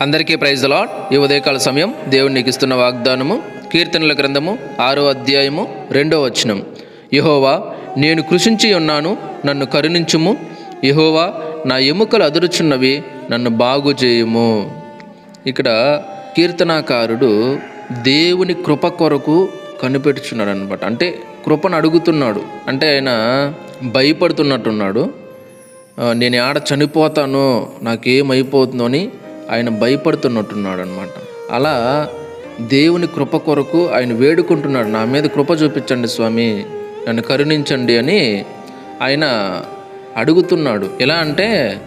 అందరికీ praise lord ఈ ఉదయకాల సమయం దేవుడు నీకు ఇస్తున్న వాగ్దానము కీర్తనల గ్రంథము ఆరో అధ్యాయము రెండో వచనం. యహోవా నేను కృషించి ఉన్నాను నన్ను కరుణించుము. యహోవా నా ఎముకలు అదురుచున్నవి నన్ను బాగు చేయుము. ఇక్కడ కీర్తనాకారుడు దేవుని కృప కొరకు కనిపెట్టుచున్నాడు అనమాట అంటే కృపను అడుగుతున్నాడు. అంటే ఆయన భయపడుతున్నట్టున్నాడు. నేను ఆడ చనిపోతాను నాకేమైపోతుందో అని ఆయన భయపడుతున్నట్టున్నాడు అనమాట అలా దేవుని కృప కొరకు ఆయన వేడుకుంటున్నాడు నా మీద కృప చూపించండి స్వామి నన్ను కరుణించండి అని ఆయన అడుగుతున్నాడు. ఎలా అంటే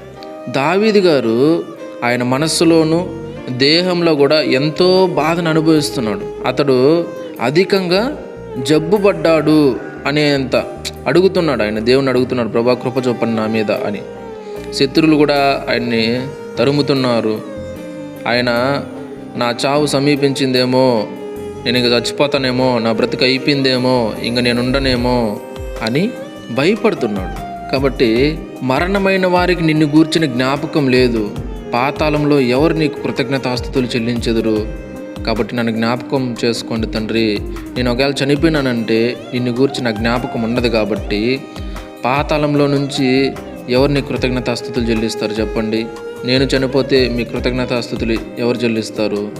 దావీది గారు ఆయన మనస్సులోనూ దేహంలో కూడా ఎంతో బాధను అనుభవిస్తున్నాడు. అతడు అధికంగా జబ్బుపడ్డాడు అనేంత అడుగుతున్నాడు ఆయన. దేవుని అడుగుతున్నాడు ప్రభా కృప చూపండి నా మీద అని. శత్రువులు కూడా ఆయన్ని తరుముతున్నారు. ఆయన నా చావు సమీపించిందేమో నేను ఇంక చచ్చిపోతానేమో నా బ్రతుకు అయిపోయిందేమో ఇంక నేను ఉండనేమో అని భయపడుతున్నాడు. కాబట్టి మరణమైన వారికి నిన్ను గూర్చిన జ్ఞాపకం లేదు. పాతాళంలో ఎవరు నీకు కృతజ్ఞతాస్తుతులు చెల్లించెదరు? కాబట్టి నన్ను జ్ఞాపకం చేసుకోండి తండ్రి. నేను ఒకవేళ చనిపోయినానంటే నిన్ను గూర్చి నా జ్ఞాపకం ఉండదు కాబట్టి పాతాళంలో నుంచి ఎవరిని కృతజ్ఞతాస్తుతులు చెల్లిస్తారు చెప్పండి? నేను చనిపోతే మీ కృతజ్ఞతాస్థుతులు ఎవరు చెల్లిస్తారు?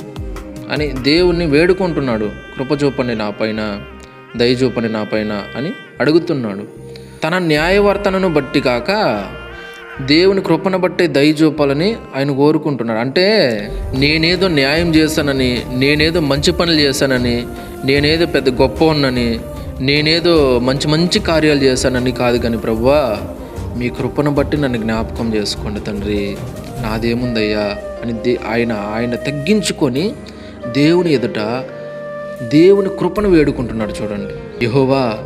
అని దేవుణ్ణి వేడుకుంటున్నాడు. కృప చూపండి నా పైన దయ చూపండి నా పైన అని అడుగుతున్నాడు. తన న్యాయవర్తనను బట్టి కాక దేవుని కృపను బట్టి దయ చూపాలని ఆయన కోరుకుంటున్నాడు. అంటే నేనేదో న్యాయం చేశానని నేనేదో మంచి పనులు చేశానని నేనేదో పెద్ద గొప్ప ఉన్నని నేనేదో మంచి మంచి కార్యాలు చేశానని కాదు కానీ ప్రభువా మీ కృపను బట్టి నన్ను జ్ఞాపకం చేసుకోండి తండ్రి. నాదేముందయ్యా అని దే ఆయన ఆయన తగ్గించుకొని దేవుని ఎదుట దేవుని కృపను వేడుకుంటున్నాడు చూడండి. యహోవా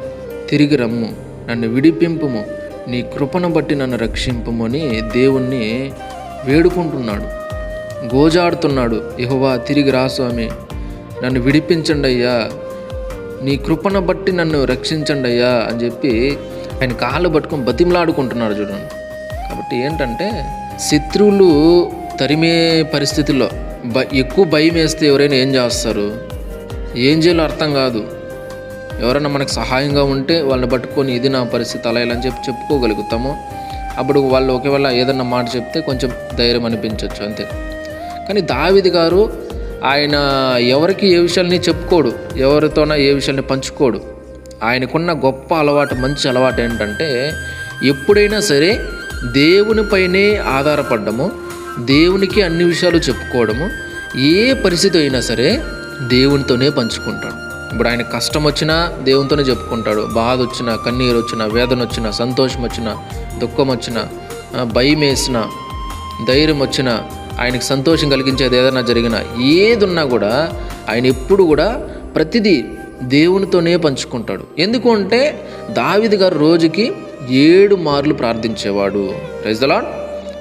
తిరిగి రమ్ము. నన్ను విడిపింపుము. నీ కృపను బట్టి నన్ను రక్షింపుము అని దేవుణ్ణి వేడుకుంటున్నాడు. గోజాడుతున్నాడు. యహోవా తిరిగి రా స్వామి. నన్ను విడిపించండి అయ్యా నీ కృపను బట్టి నన్ను రక్షించండి అయ్యా అని చెప్పి ఆయన కాళ్ళు పట్టుకొని బతిమలాడుకుంటున్నాడు చూడండి. కాబట్టి ఏంటంటే శత్రువులు తరిమే పరిస్థితుల్లో బ ఎక్కువ భయం వేస్తే ఎవరైనా ఏం చేస్తారు? ఏం చేయాలో అర్థం కాదు. ఎవరైనా మనకు సహాయంగా ఉంటే వాళ్ళని పట్టుకొని ఇది నా పరిస్థితి అలా ఇలా అని చెప్పి చెప్పుకోగలుగుతాము. అప్పుడు వాళ్ళు ఒకవేళ ఏదన్నా మాట చెప్తే కొంచెం ధైర్యం అనిపించవచ్చు అంతే. కానీ దావిది గారు ఆయన ఎవరికి ఏ విషయాల్ని చెప్పుకోడు ఎవరితోనా ఏ విషయాల్ని పంచుకోడు. ఆయనకున్న గొప్ప అలవాటు మంచి అలవాటు ఏంటంటే ఎప్పుడైనా సరే దేవునిపైనే ఆధారపడ్డము దేవునికి అన్ని విషయాలు చెప్పుకోవడము ఏ పరిస్థితి అయినా సరే దేవునితోనే పంచుకుంటాడు. ఇప్పుడు ఆయన కష్టం వచ్చినా దేవునితోనే చెప్పుకుంటాడు. బాధ వచ్చినా కన్నీరు వచ్చినా వేదన వచ్చినా సంతోషం వచ్చినా దుఃఖం వచ్చినా భయం వేసినా ధైర్యం వచ్చినా ఆయనకి సంతోషం కలిగించేది ఏదైనా జరిగినా ఏది ఉన్నా కూడా ఆయన ఎప్పుడు కూడా ప్రతిదీ దేవునితోనే పంచుకుంటాడు. ఎందుకు అంటే దావిది గారు రోజుకి ఏడు మార్లు ప్రార్థించేవాడు. రైజలాడ్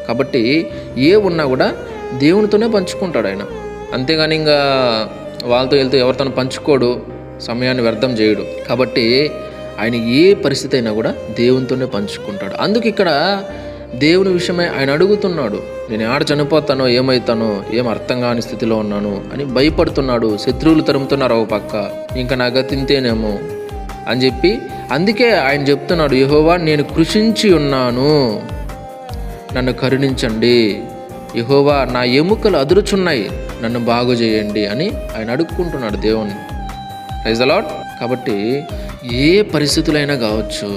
కాబట్టి ఏ ఉన్నా కూడా దేవునితోనే పంచుకుంటాడు ఆయన. అంతేగాని ఇంకా వాళ్ళతో వెళ్తూ ఎవరితోనూ పంచుకోడు సమయాన్ని వ్యర్థం చేయడు. కాబట్టి ఆయన ఏ పరిస్థితి అయినా కూడా దేవునితోనే పంచుకుంటాడు. అందుకు ఇక్కడ దేవుని విషయమై ఆయన అడుగుతున్నాడు. నేను ఆడ చనిపోతానో ఏమవుతానో ఏం అర్థం కాని స్థితిలో ఉన్నాను అని భయపడుతున్నాడు. శత్రువులు తరుముతున్నారు ఒక పక్క. ఇంకా నా గతింతేనేమో అని చెప్పి అందుకే ఆయన చెప్తున్నాడు యహోవా నేను కృషించి ఉన్నాను. నన్ను కరుణించండి. యహోవా నా ఎముకలు అదురుచున్నాయి. నన్ను బాగు చేయండి అని ఆయన అడుక్కుంటున్నాడు దేవుణ్ణి. రైజ్ అలాట్ కాబట్టి ఏ పరిస్థితులైనా కావచ్చు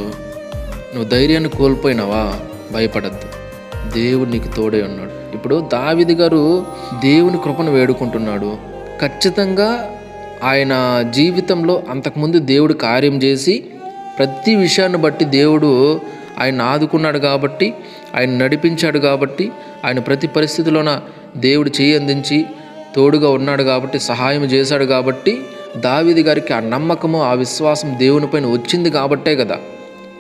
నువ్వు ధైర్యాన్ని కోల్పోయినావా? భయపడద్దు. దేవుడు నీకు తోడే ఉన్నాడు. ఇప్పుడు దావిది గారు దేవుని కృపను వేడుకుంటున్నాడు. ఖచ్చితంగా ఆయన జీవితంలో అంతకుముందు దేవుడు కార్యం చేసి ప్రతి విషయాన్ని బట్టి దేవుడు ఆయన ఆదుకున్నాడు కాబట్టి ఆయన నడిపించాడు కాబట్టి ఆయన ప్రతి పరిస్థితిలోన దేవుడు చేయి అందించి తోడుగా ఉన్నాడు కాబట్టి సహాయం చేశాడు కాబట్టి దావిది గారికి ఆ నమ్మకము ఆ విశ్వాసం దేవునిపైన వచ్చింది కాబట్టే కదా.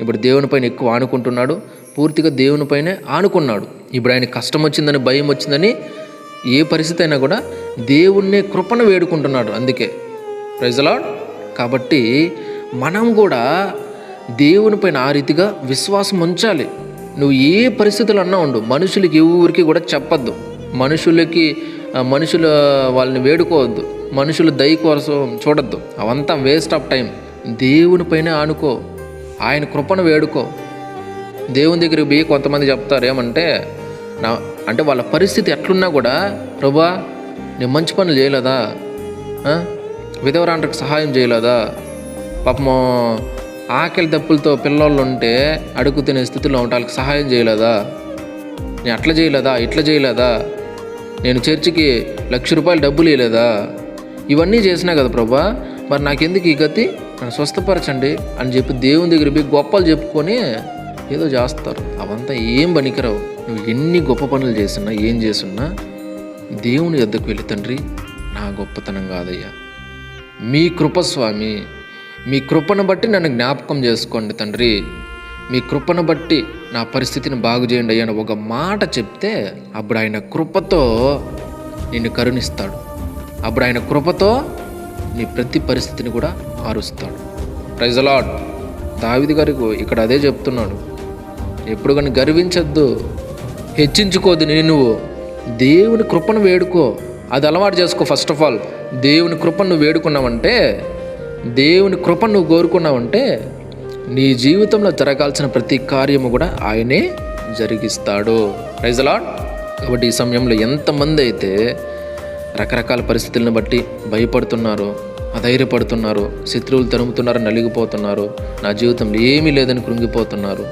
ఇప్పుడు దేవునిపైన ఎక్కువ ఆనుకుంటున్నాడు పూర్తిగా దేవునిపైనే ఆనుకున్నాడు. ఇప్పుడు ఆయన కష్టం వచ్చిందని భయం వచ్చిందని ఏ పరిస్థితి అయినా కూడా దేవుణ్ణే కృపను వేడుకుంటున్నాడు. అందుకే ప్రజలాడ్ కాబట్టి మనం కూడా దేవునిపైన ఆ రీతిగా విశ్వాసం ఉంచాలి. నువ్వు ఏ పరిస్థితులు అన్నా ఉండు. మనుషులకి ఎవరికి కూడా చెప్పద్దు. మనుషులకి మనుషులు మనుషుల వాళ్ళని వేడుకోవద్దు. మనుషుల దయ కోసం చూడద్దు. అవంతా వేస్ట్ ఆఫ్ టైం దేవునిపైనే ఆనుకో. ఆయన కృపను వేడుకో. దేవుని దగ్గరికి పోయి కొంతమంది చెప్తారు ఏమంటే నా అంటే వాళ్ళ పరిస్థితి ఎట్లున్నా కూడా ప్రభా నేను మంచి పనులు చేయలేదా? ఆ? సహాయం చేయలేదా? పాపము ఆకలి దప్పులతో పిల్లోళ్ళు ఉంటే అడుగు తినే స్థితిలో ఉంటే సహాయం చేయలేదా? నేను అట్లా చేయలేదా? ఇట్లా చేయలేదా? నేను చర్చికి లక్ష రూపాయలు డబ్బులు ఇవ్వలేదా ఇవన్నీ చేసినా కదా ప్రభా మరి నాకెందుకు ఈ గతి? నన్ను స్వస్థపరచండి అని చెప్పి దేవుని దగ్గర పోయి గొప్పలు చెప్పుకొని ఏదో చేస్తారు. అవంతా ఏం పనికిరావు. నువ్వు ఎన్ని గొప్ప పనులు చేసినా ఏం చేసినా దేవుని యొద్దకు వెళ్ళి తండ్రి నా గొప్పతనం కాదయ్యా. మీ కృపస్వామి మీ కృపను బట్టి నన్ను జ్ఞాపకం చేసుకోండి తండ్రి. మీ కృపను బట్టి నా పరిస్థితిని బాగు చేయండి అయ్యా అని ఒక మాట చెప్తే అప్పుడు ఆయన కృపతో నిన్ను కరుణిస్తాడు. అప్పుడు ఆయన కృపతో నీ ప్రతి పరిస్థితిని కూడా మారుస్తాడు. ప్రైజలాడ్ దావిది గారికి ఇక్కడ అదే చెప్తున్నాడు. ఎప్పుడు కానీ గర్వించద్దు హెచ్చించుకోదు నేను నువ్వు. దేవుని కృపను వేడుకో. అది అలవాటు చేసుకో. ఫస్ట్ ఆఫ్ ఆల్ దేవుని కృపను నువ్వు వేడుకున్నావంటే దేవుని కృప నువ్వు కోరుకున్నావంటే నీ జీవితంలో జరగాల్సిన ప్రతి కార్యము కూడా ఆయనే జరిగిస్తాడు. రైజలాడ్ కాబట్టి ఈ సమయంలో ఎంతమంది అయితే రకరకాల పరిస్థితులను బట్టి భయపడుతున్నారు అధైర్యపడుతున్నారు శత్రువులు తరుముతున్నారు నలిగిపోతున్నారు నా జీవితంలో ఏమీ లేదని కృంగిపోతున్నారు.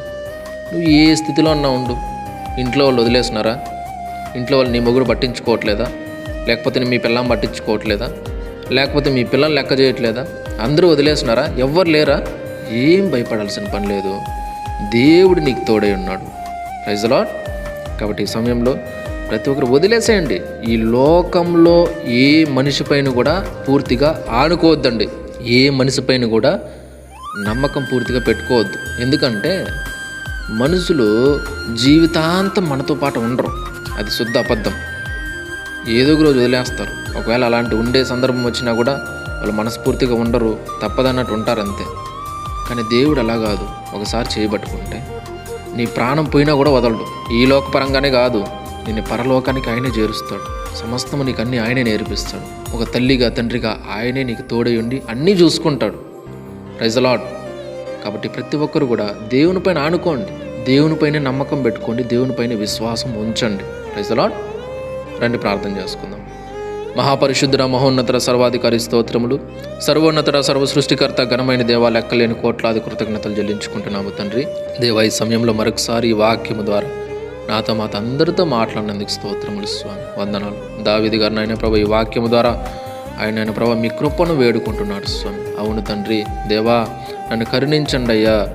నువ్వు ఏ స్థితిలో అన్నా ఉండు. ఇంట్లో వాళ్ళు వదిలేస్తున్నారా? ఇంట్లో వాళ్ళు నీ మొగుడు పట్టించుకోవట్లేదా? లేకపోతే మీ పిల్లం పట్టించుకోవట్లేదా? లేకపోతే మీ పిల్లలు లెక్క చేయట్లేదా? అందరూ వదిలేస్తున్నారా? ఎవ్వరు లేరా? ఏం భయపడాల్సిన పని లేదు. దేవుడు నీకు తోడై ఉన్నాడు. ప్రైజ్ లాట్ కాబట్టి ఈ సమయంలో ప్రతి ఒక్కరు వదిలేసేయండి. ఈ లోకంలో ఏ మనిషి పైన కూడా పూర్తిగా ఆనుకోవద్దండి. ఏ మనిషి పైన కూడా నమ్మకం పూర్తిగా పెట్టుకోవద్దు. ఎందుకంటే మనుషులు జీవితాంతం మనతో పాటు ఉండరు. అది శుద్ధ అబద్ధం. ఏదో ఒక రోజు వదిలేస్తారు. ఒకవేళ అలాంటి ఉండే సందర్భం వచ్చినా కూడా వాళ్ళు మనస్ఫూర్తిగా ఉండరు తప్పదన్నట్టు ఉంటారు అంతే కానీ దేవుడు అలా కాదు ఒకసారి చేయబట్టుకుంటే నీ ప్రాణం పోయినా కూడా వదలడు. ఈ లోకపరంగానే కాదు నిన్ను పరలోకానికి ఆయనే చేరుస్తాడు. సమస్తము నీకు అన్నీ ఆయనే నేర్పిస్తాడు. ఒక తల్లిగా తండ్రిగా ఆయనే నీకు తోడై ఉండి అన్నీ చూసుకుంటాడు. రైజలాడ్ కాబట్టి ప్రతి ఒక్కరు కూడా దేవునిపైన ఆనుకోండి. దేవునిపైనే నమ్మకం పెట్టుకోండి. దేవునిపైన విశ్వాసం ఉంచండి. రైజలాడ్ రండి ప్రార్థన చేసుకుందాం. మహాపరిశుద్ధుడ మహోన్నతర సర్వాధికారి స్తోత్రములు. సర్వోన్నతర సర్వ సృష్టికర్త ఘనమైన దేవా లెక్కలేని కోట్లాది కృతజ్ఞతలు చెల్లించుకుంటున్నాము తండ్రి. దేవా ఈ సమయంలో మరొకసారి ఈ వాక్యము ద్వారా నాతో మాత అందరితో మాట్లాడినందుకు స్తోత్రములు స్వామి. వందనాలు. దావిది గారు నాయన ప్రభు ఈ వాక్యము ద్వారా ఆయన ఆయన ప్రభు మీ కృపను వేడుకుంటున్నాడు స్వామి. అవును తండ్రి. దేవా నన్ను కరుణించండి అయ్యా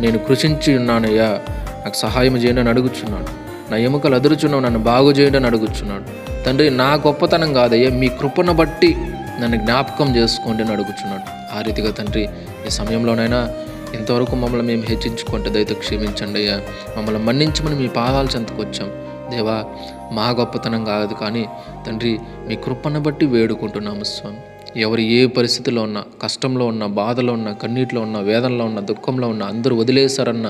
నేను కృషించి ఉన్నానయ్యా. నాకు సహాయం చేయండి అని అడుగుచున్నాడు. నా ఎముకలు అదురుచున్నావు. నన్ను బాగు చేయండి అని అడుగుచున్నాడు. తండ్రి నా గొప్పతనం కాదయ్యా మీ కృపను బట్టి నన్ను జ్ఞాపకం చేసుకోండి అని అడుగుచున్నాడు. ఆ రీతిగా తండ్రి ఈ సమయంలోనైనా ఇంతవరకు మమ్మల్ని మేము హెచ్చించుకుంటే దయతో క్షమించండి అయ్యా. మమ్మల్ని మన్నించమని మీ పాదాలు చెంతకు వచ్చాం. దేవా మా గొప్పతనం కాదు కానీ తండ్రి మీ కృపను బట్టి వేడుకుంటున్నాము స్వామి. ఎవరు ఏ పరిస్థితిలో ఉన్నా కష్టంలో ఉన్నా బాధలో ఉన్నా కన్నీటిలో ఉన్నా వేదనలో ఉన్నా దుఃఖంలో ఉన్నా అందరూ వదిలేశారన్న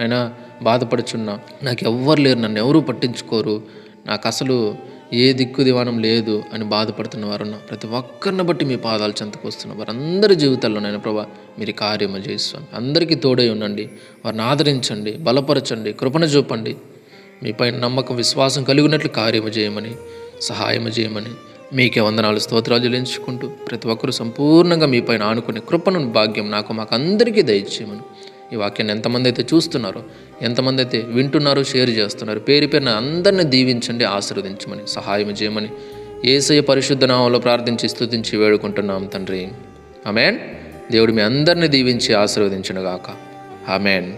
అయినా బాధపడుచున్నా నాకు ఎవ్వరు లేరు నన్ను ఎవరూ పట్టించుకోరు. నాకు అసలు ఏ దిక్కు దివానం లేదు అని బాధపడుతున్న వారున్న ప్రతి ఒక్కరిని బట్టి మీ పాదాలు చెంతకు వస్తున్న వారందరి జీవితాల్లో నేను ప్రభా మీరు కార్యము చేస్తాను అందరికీ తోడై ఉండండి వారిని ఆదరించండి బలపరచండి కృపణ చూపండి. మీపై నమ్మకం విశ్వాసం కలిగినట్లు కార్యము చేయమని సహాయము చేయమని మీకే వందనాలు స్తోత్రాలు చెల్లించుకుంటూ ప్రతి ఒక్కరూ సంపూర్ణంగా మీపైన ఆనుకునే కృపను భాగ్యం నాకు మాకు అందరికీ దయచేయమని ఈ వాక్యాన్ని ఎంతమంది అయితే చూస్తున్నారో ఎంతమంది అయితే వింటున్నారో షేర్ చేస్తున్నారు పేరు పేరున అందరిని దీవించండి ఆశీర్వదించమని సహాయం చేయమని ఏసయ పరిశుద్ధ నామంలో ప్రార్థించి స్థుతించి వేడుకుంటున్నాం తండ్రి. ఆమెన్. దేవుడు మీ అందరిని దీవించి ఆశీర్వదించునుగాక. ఆమెన్.